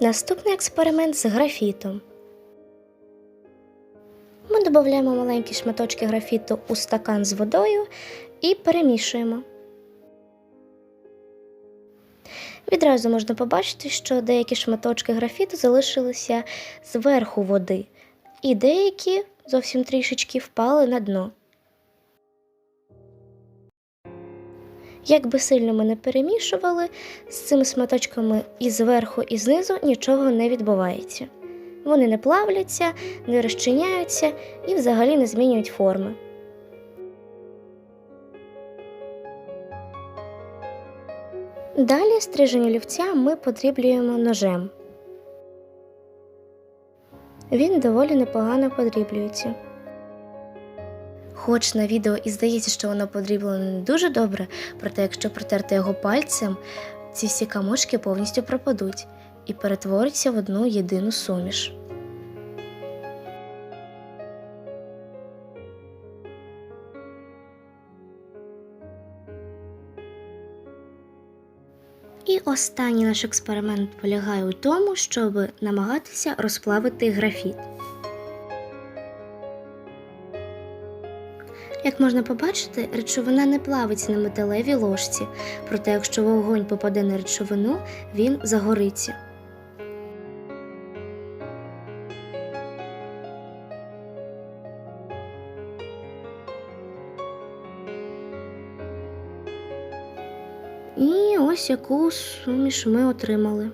Наступний експеримент з графітом. Ми додаємо маленькі шматочки графіту у стакан з водою і перемішуємо. Відразу можна побачити, що деякі шматочки графіту залишилися зверху води, і деякі зовсім трішечки впали на дно. Як би сильно ми не перемішували, з цими шматочками і зверху, і знизу нічого не відбувається. Вони не плавляться, не розчиняються і взагалі не змінюють форми. Далі стрижень олівця ми подріблюємо ножем. Він доволі непогано подріблюється. Хоч на відео і здається, що воно подріблено не дуже добре, проте якщо протерти його пальцем, ці всі камушки повністю пропадуть і перетворяться в одну єдину суміш. І останній наш експеримент полягає у тому, щоб намагатися розплавити графіт. Як можна побачити, речовина не плавиться на металевій ложці, проте якщо вогонь попаде на речовину, він загориться. І ось яку суміш ми отримали.